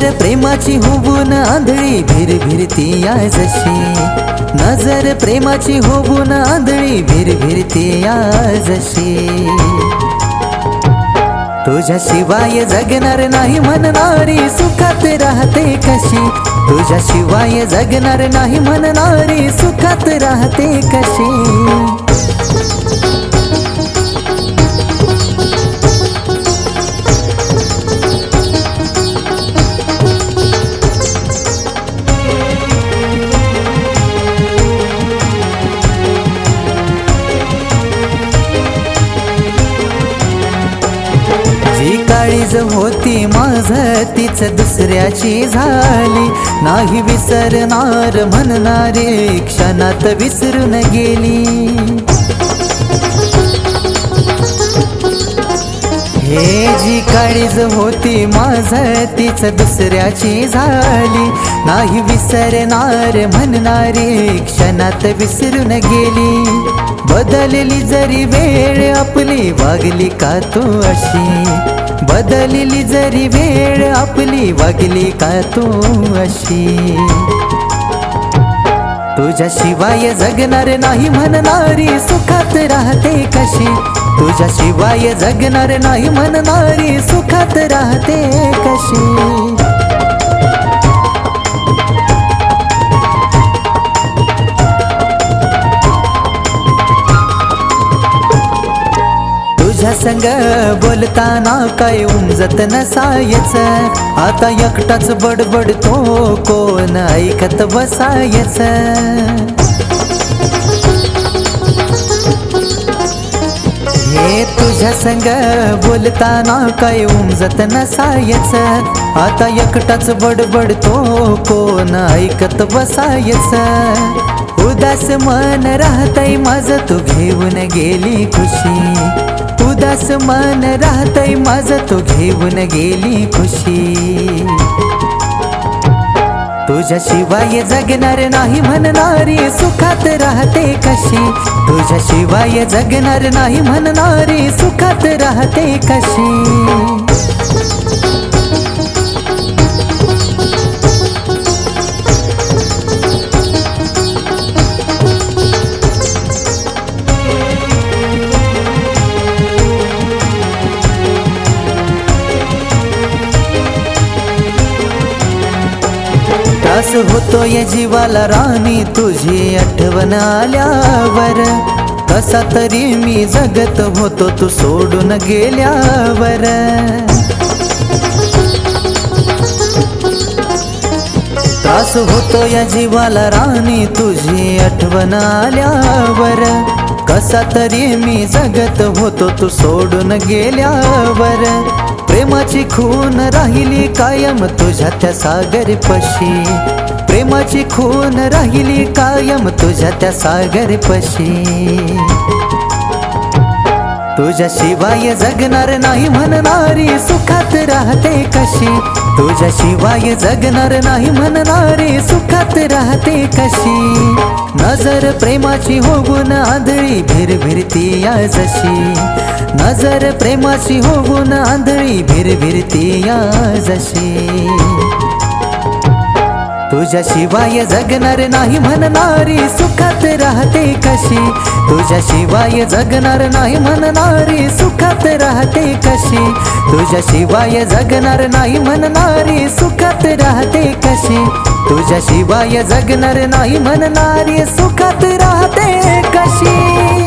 प्रेमाची होऊन आंधळी भिर भिरती या जशी. नजर प्रेमाची होऊन आंधळी भिर भिरती या जशी. तुझ्याशिवाय जगणार नाही म्हणणारी सुखात राहते कशी. तुझ्याशिवाय जगणार नाही म्हणणारी सुखात राहते कशी. जी काळीज होती माझ तीच दुसऱ्याची झाली. नाही विसरणार म्हणणारे क्षणात विसरून गेली. हे जी काळीज होती माझ तीच दुसऱ्याची झाली. नाही विसरणार म्हणणारी क्षणात विसरून गेली. बदलली जरी वेळ आपली वागली का तू अशी? बदलली जरी वेळ आपली वागली का तू अशी? तुझ्याशिवाय जगणार नाही म्हणणारी सुखात राहते कशी? तुझ्याशिवाय जगणार नाही म्हणणारी सुखात राहते तुझ्या संग बोलताना काय उमजत नसायच? आता एकटाच बडबडतो कोण ऐकत बसायच? हे तुझ्या संग बोलताना काय उमजत नसायच? आता एकटाच बडबडतो कोण ऐकत बसायच? उदास मन राहतय माझं तू घेऊन गेली खुशी. उदास मन राहतय माझं तू घेऊन गेली खुशी. तुझ्याशिवाय जगणार नाही म्हणणारी सुखात राहते कशी? तुझ्याशिवाय जगणार नाही म्हणणारी सुखात राहते कशी? त्रास होतो या जीवाला राणी तुझी आठवण आल्यावर. कसा तरी मी जगत होतो तू सोडून गेल्यावर. त्रास होतो या जीवाला राणी तुझी आठवण आल्यावर. कसा तरी मी जगत होतो तू सोडून गेल्यावर. प्रेमाची खून राहिली कायम तुझ्या त्या सागर पशी प्रेमाची खून राहिली कायम तुझ्या त्या सागर पशी तुझ्याशिवाय जगणार नाही म्हणणारी सुखात राहते कशी? तुझ्याशिवाय जगणार नाही म्हणणारी सुखात राहते कशी? नजर प्रेमाची होऊन आंधळी भिर भिरती या जशी. नजर प्रेमाची होऊन आंधळी भिरभिरती या जशी. तुझ्याशिवाय जगणार नाही म्हणणारी सुखात राहते कशी? तुझ्याशिवाय जगणार नाही म्हणणारी सुखात राहते कशी? तुझ्याशिवाय जगणार नाही म्हणणारी सुखात राहते कशी? तुझ्याशिवाय जगणार नाही म्हणणारी सुखात राहते कशी?